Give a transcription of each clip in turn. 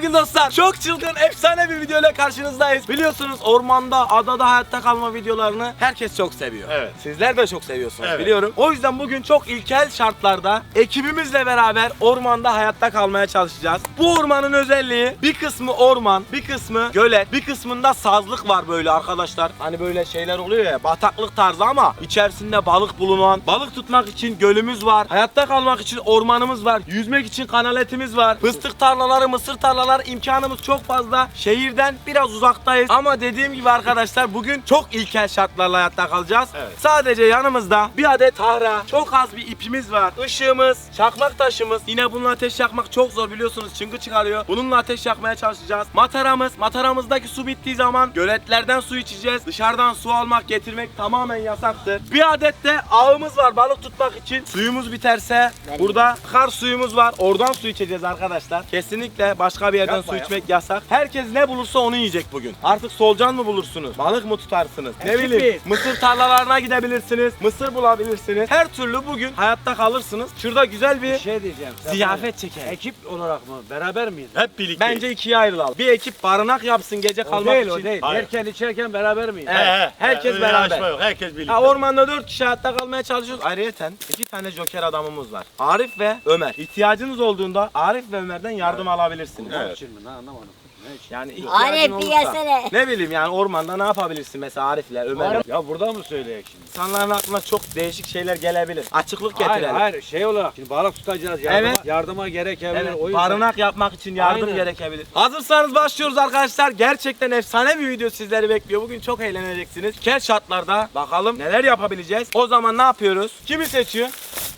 sevgili dostlar. Çok çılgın, efsane bir videoyla karşınızdayız. Biliyorsunuz ormanda, adada hayatta kalma videolarını herkes çok seviyor. Evet. Sizler de çok seviyorsunuz Evet. biliyorum. O yüzden bugün çok ilkel şartlarda ekibimizle beraber ormanda hayatta kalmaya çalışacağız. Bu ormanın özelliği bir kısmı orman, bir kısmı gölet, bir kısmında sazlık var böyle arkadaşlar. Hani böyle şeyler oluyor ya bataklık tarzı ama içerisinde balık bulunan, balık tutmak için gölümüz var. Hayatta kalmak için ormanımız var. Yüzmek için kanaletimiz var. Fıstık tarlaları, mısır tarlaları imkanımız çok fazla. Şehirden biraz uzaktayız. Ama dediğim gibi arkadaşlar bugün çok ilkel şartlarla hayatta kalacağız. Evet. Sadece yanımızda bir adet tahra, çok az bir ipimiz var. Işığımız, çakmak taşımız. Yine bununla ateş yakmak çok zor biliyorsunuz. Çıngı çıkarıyor. Bununla ateş yakmaya çalışacağız. Mataramız, mataramızdaki su bittiği zaman göletlerden su içeceğiz. Dışarıdan su almak, getirmek tamamen yasaktır. Bir adet de ağımız var balık tutmak için. Suyumuz biterse burada kar suyumuz var. Oradan su içeceğiz arkadaşlar. Kesinlikle başka bir yerden Yapma su ya. içmek yasak. Herkes ne bulursa onu yiyecek bugün. Artık solucan mı bulursunuz? Balık mı tutarsınız? Ne Ekip bileyim. Mısır tarlalarına gidebilirsiniz. Mısır bulabilirsiniz. Her türlü bugün hayatta kalırsınız. Şurada güzel bir Bir şey diyeceğim. Ziyafet çekelim. Ekip olarak mı? Beraber miyiz? Hep birlikte. Bence ikiye ayrılalım. Bir ekip barınak yapsın gece O kalmak değil için. o değil. Hayır. Yerken içerken beraber miyiz? Evet. herkes öyle beraber. Yok. Herkes birlikte. Ha, ormanda dört kişi hayatta kalmaya çalışıyoruz. Ayrıyeten iki tane joker adamımız var. Arif ve Ömer. İhtiyacınız olduğunda Arif ve Ömer'den yardım alabilirsiniz. Ne Evet. için mi? Ne anlamadım. Ne için? Yani ihtiyacın Arif bir olursa. gelsene. Ne bileyim yani ormanda ne yapabilirsin mesela Arif'le Ömer'le. Ya burada mı söyleyek şimdi? İnsanların aklına çok değişik şeyler gelebilir. Açıklık Hayır getirelim. hayır şey olarak. Şimdi balık tutacağız. Yardıma, Evet. yardıma gerekebilir. Evet, o yüzden. barınak yapmak için yardım Aynen. gerekebilir. Hazırsanız başlıyoruz arkadaşlar. Gerçekten efsane bir video sizleri bekliyor. Bugün çok eğleneceksiniz. Kel şartlarda bakalım neler yapabileceğiz. O zaman ne yapıyoruz? Kimi seçiyor?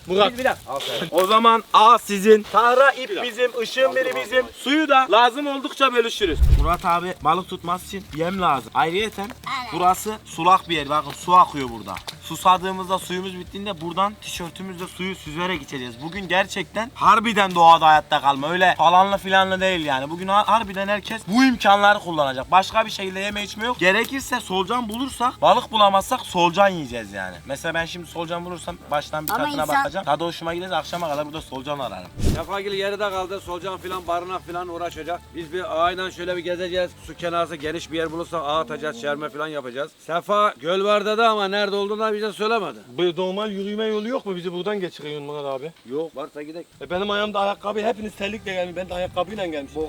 Murat. Bir, bir dakika. Aferin. O zaman A sizin, tahra ip bizim, ışığın biri bizim. Suyu da lazım oldukça bölüşürüz. Murat abi balık tutması için yem lazım. Ayrıyeten burası sulak bir yer. Bakın su akıyor burada. Susadığımızda suyumuz bittiğinde buradan tişörtümüzle suyu süzerek içeceğiz. Bugün gerçekten harbiden doğada hayatta kalma. Öyle falanla filanla değil yani. Bugün har- harbiden herkes bu imkanları kullanacak. Başka bir şeyle yeme içme yok. Gerekirse solucan bulursak, balık bulamazsak solucan yiyeceğiz yani. Mesela ben şimdi solucan bulursam baştan bir Ama tadına insan- bakacağım. Tadı hoşuma giderse akşama kadar burada solucan ararım. Yapagil yarıda kaldı. Solucan filan barınak filan uğraşacak. Biz bir ağayla şöyle bir gezeceğiz. Su kenarı geniş bir yer bulursak ağ atacağız. Şerme filan yapacağız. Sefa göl var dedi ama nerede olduğunu da bize söylemedi. Bu normal yürüme yolu yok mu? Bizi buradan geçiriyorsun Murat abi. Yok varsa gidelim. E benim ayağımda ayakkabı hepiniz terlikle gelmiş. Ben de ayakkabıyla gelmişim.